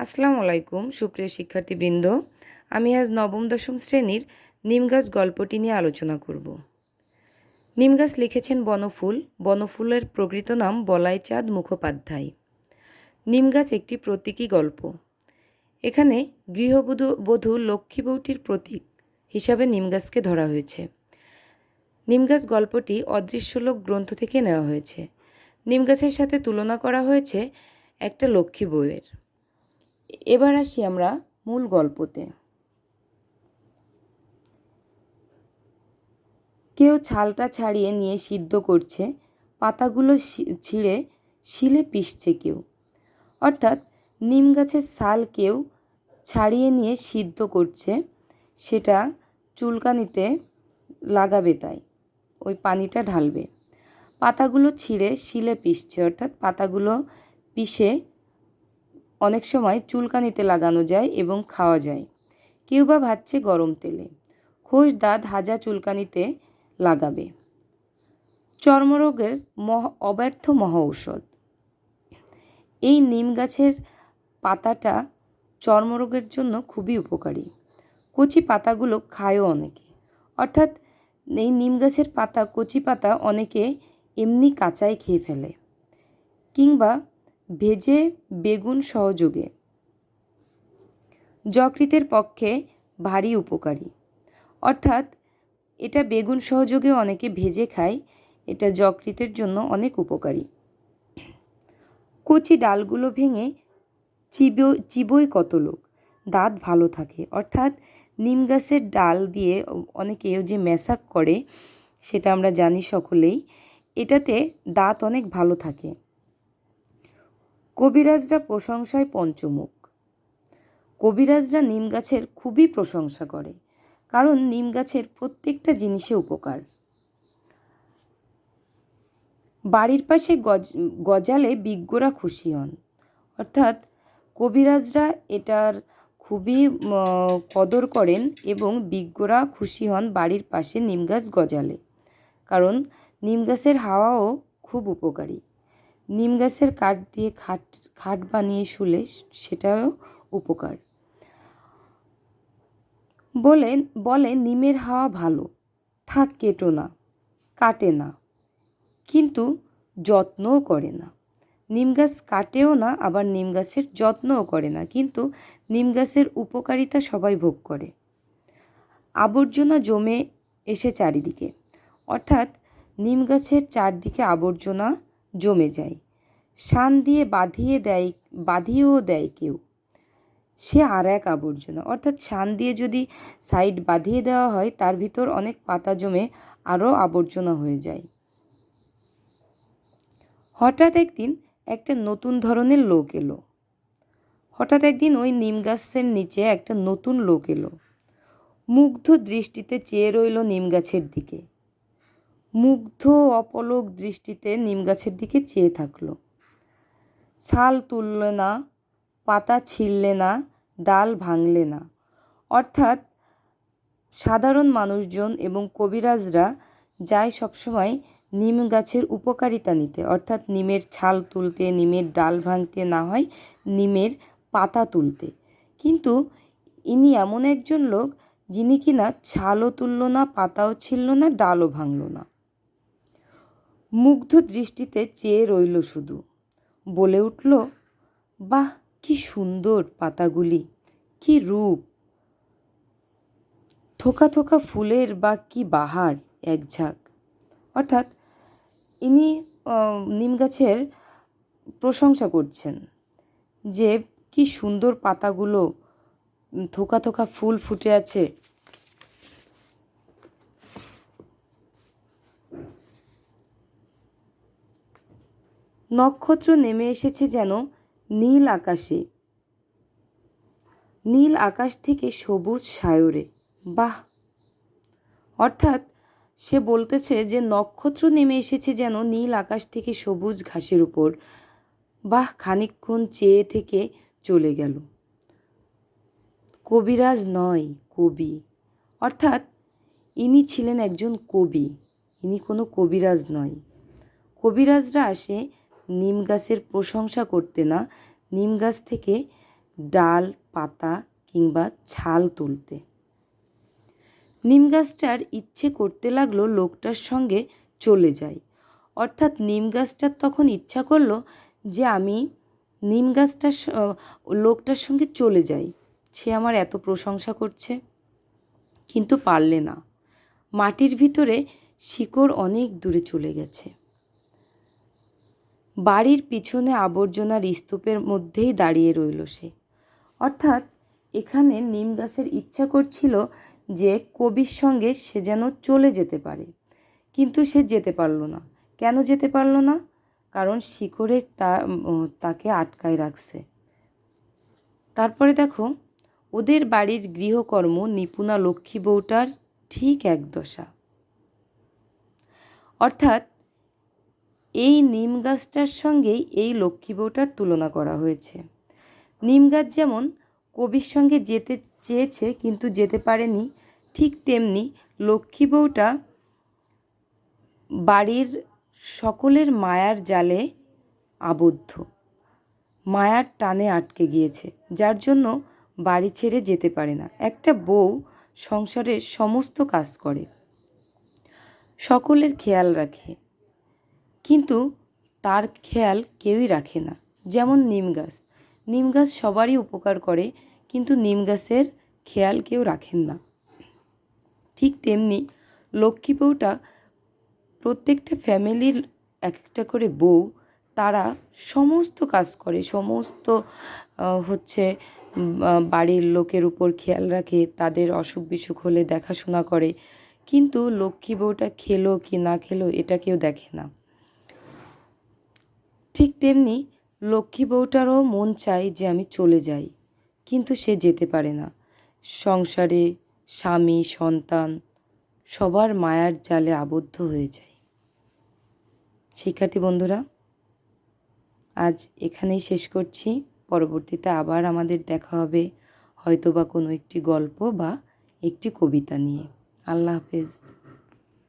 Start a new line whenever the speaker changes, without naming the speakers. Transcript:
আসসালামু আলাইকুম, সুপ্রিয় শিক্ষার্থীবৃন্দ। আমি আজ নবম, দশম শ্রেণির নিমগাছ গল্পটি নিয়ে আলোচনা করব। নিমগাছ লিখেছেন বনফুল। বনফুলের প্রকৃত নাম বলাইচাঁদ মুখোপাধ্যায়। নিমগাছ একটি প্রতীকী গল্প। এখানে গৃহবধূ, বধূ লক্ষ্মী বউটির প্রতীক হিসাবে নিমগাছকে ধরা হয়েছে। নিমগাছ গল্পটি অদৃশ্যলোক গ্রন্থ থেকে নেওয়া হয়েছে। নিমগাছের সাথে তুলনা করা হয়েছে একটা লক্ষ্মী বউয়ের। এবার আসি আমরা মূল গল্পতে। কেউ ছালটা ছাড়িয়ে নিয়ে সিদ্ধ করছে, পাতাগুলো ছিঁড়ে শিলে পিষছে কেউ। অর্থাৎ নিম গাছের ছাল কেউ ছাড়িয়ে নিয়ে সিদ্ধ করছে, সেটা চুলকানিতে লাগাবে তাই, ওই পানিটা ঢালবে। পাতাগুলো ছিঁড়ে শিলে পিষছে, অর্থাৎ পাতাগুলো পিষে অনেক সময় চুলকানিতে লাগানো যায় এবং খাওয়া যায়। কেউ বা ভাবছে গরম তেলে। খোস দাঁত হাজা চুলকানিতে লাগাবে। চর্মরোগের মহ, অব্যর্থ মহা ঔষধ এই নিম গাছের পাতাটা চর্মরোগের জন্য খুবই উপকারী। কচি পাতাগুলো খায়ও অনেকে। অর্থাৎ এই নিম গাছের পাতা, কচি পাতা অনেকে এমনি কাঁচাই খেয়ে ফেলে। কিংবা ভেজে বেগুন সহযোগে। যকৃতের পক্ষে ভারী উপকারী। অর্থাৎ এটা বেগুন সহযোগে অনেকে ভেজে খায়, এটা যকৃতের জন্য অনেক উপকারী। কচি ডালগুলো ভেঙে চিবো, চিবোয় কত লোক? দাঁত ভালো থাকে। অর্থাৎ নিম গাছের ডাল দিয়ে অনেকে যে মেশাক করে, সেটা আমরা জানি সকলেই, এটাতে দাঁত অনেক ভালো থাকে। কবিরাজরা প্রশংসায় পঞ্চমুখ। কবিরাজরা নিম গাছের খুবই প্রশংসা করে, কারণ নিম গাছের প্রত্যেকটা জিনিসে উপকার। বাড়ির পাশে গজ, গজালে বিজ্ঞরা খুশি হন। অর্থাৎ কবিরাজরা এটার খুবই কদর করেন এবং বিজ্ঞরা খুশি হন বাড়ির পাশে নিম গাছ গজালে, কারণ নিম গাছের হাওয়াও খুব উপকারী। নিম গাছের কাঠ দিয়ে খাট খাট বানিয়ে শুলে সেটাও উপকার। বলে বলে নিমের হাওয়া ভালো, থাক কেটো না, কাটে না, কিন্তু যত্নও করে না। নিম গাছ কাটেও না, আবার নিম গাছের যত্নও করে না, কিন্তু নিম গাছের উপকারিতা সবাই ভোগ করে। আবর্জনা জমে এসে চারিদিকে, অর্থাৎ নিম গাছের চারদিকে আবর্জনা জমে যায়। শান দিয়ে বাঁধিয়ে দেয়, বাঁধিয়েও দেয় কেউ। সে আর এক আবর্জনা। অর্থাৎ শান দিয়ে যদি সাইড বাঁধিয়ে দেওয়া হয়, তার ভিতর অনেক পাতা জমে আরও আবর্জনা হয়ে যায়। হঠাৎ একদিন একটা নতুন ধরনের লোক এলো। হঠাৎ একদিন ওই নিম গাছের নিচে একটা নতুন লোক এলো। মুগ্ধ দৃষ্টিতে চেয়ে রইল নিম গাছের দিকে। মুগ্ধ অপলক দৃষ্টিতে নিম গাছের দিকে চেয়ে থাকল। ছাল তুললে না, পাতা ছিঁড়লে না, ডাল ভাঙলে না। অর্থাৎ সাধারণ মানুষজন এবং কবিরাজরা যায় সবসময় নিম গাছের উপকারিতা নিতে। অর্থাৎ নিমের ছাল তুলতে, নিমের ডাল ভাঙতে না হয়, নিমের পাতা তুলতে। কিন্তু ইনি এমন একজন লোক যিনি কিনা ছালও তুলল না, পাতাও ছিল না, ডালও ভাঙল না। মুগ্ধ দৃষ্টিতে চেয়ে রইল শুধু। বলে উঠল, বাহ, কি সুন্দর পাতাগুলি, কি রূপ। থোকা থোকা ফুলের বা কি বাহার এক ঝাঁক। অর্থাৎ ইনি নিম গাছের প্রশংসা করছেন যে, কি সুন্দর পাতাগুলো থোকা থোকা ফুল ফুটে আছে নক্ষত্র নেমে এসেছে যেন নীল আকাশে। নীল আকাশ থেকে সবুজ সায়রে। বাহ! অর্থাৎ সে বলতেছে যে নক্ষত্র নেমে এসেছে যেন নীল আকাশ থেকে সবুজ ঘাসের উপর। বাহ! খানিকক্ষণ চেয়ে থেকে চলে গেল। কবিরাজ নয়, কবি। অর্থাৎ ইনি ছিলেন একজন কবি। ইনি কোনো কবিরাজ নয়। কবিরাজরা আসে নিম গাছের প্রশংসা করতে না, নিম গাছ থেকে ডাল, পাতা কিংবা ছাল তুলতে। নিম গাছটার ইচ্ছে করতে লাগল লোকটার সঙ্গে চলে যাই। অর্থাৎ নিম গাছটার তখন ইচ্ছা করল যে আমি নিম গাছটার লোকটার সঙ্গে চলে যাই। সে আমার এত প্রশংসা করছে। কিন্তু পারলে না। মাটির ভিতরে শিকড় অনেক দূরে চলে গেছে। বাড়ির পিছনে আবর্জনার স্তূপের মধ্যেই দাঁড়িয়ে রইল সে। অর্থাৎ এখানে নিম গাছের ইচ্ছা করছিল যে কবির সঙ্গে সে যেন চলে যেতে পারে। কিন্তু সে যেতে পারল না। কেন যেতে পারল না? কারণ শিকড়ে তা তাকে আটকায় রাখছে। তারপরে দেখো, ওদের বাড়ির গৃহকর্ম নিপুণা লক্ষ্মী বউটার ঠিক এক দশা। অর্থাৎ এই নিম গাছটার সঙ্গেই এই লক্ষ্মী বউটার তুলনা করা হয়েছে। নিম গাছ যেমন কবির সঙ্গে যেতে চেয়েছে কিন্তু যেতে পারেনি, ঠিক তেমনি লক্ষ্মী বউটা বাড়ির সকলের মায়ার জালে আবদ্ধ। মায়ার টানে আটকে গিয়েছে, যার জন্য বাড়ি ছেড়ে যেতে পারে না। একটা বউ সংসারের সমস্ত কাজ করে, সকলের খেয়াল রাখে। কিন্তু তার খেয়াল কেউই রাখে না, যেমন নিম গাছ। নিম গাছ সবারই উপকার করে, কিন্তু নিম গাছের খেয়াল কেউ রাখেন না। ঠিক তেমনি লক্ষ্মী বউটা প্রত্যেকটা ফ্যামিলির এক একটা করে বউ, তারা সমস্ত কাজ করে, সমস্ত হচ্ছে বাড়ির লোকের উপর খেয়াল রাখে, তাদের অসুখ বিসুখ হলে দেখাশোনা করে। কিন্তু লক্ষ্মী বউটা খেলো কি না খেলো, এটা কেউ দেখে না। ঠিক তেমনি লক্ষ্মী বউটারও মন চায় যে আমি চলে যাই, কিন্তু সে যেতে পারে না। সংসারে স্বামী, সন্তান সবার মায়ার জালে আবদ্ধ হয়ে যায়। শিক্ষার্থী বন্ধুরা, আজ এখানেই শেষ করছি। পরবর্তীতে আবার আমাদের দেখা হবে হয়তো বা কোনো একটি গল্প বা একটি কবিতা নিয়ে। আল্লাহ হাফেজ।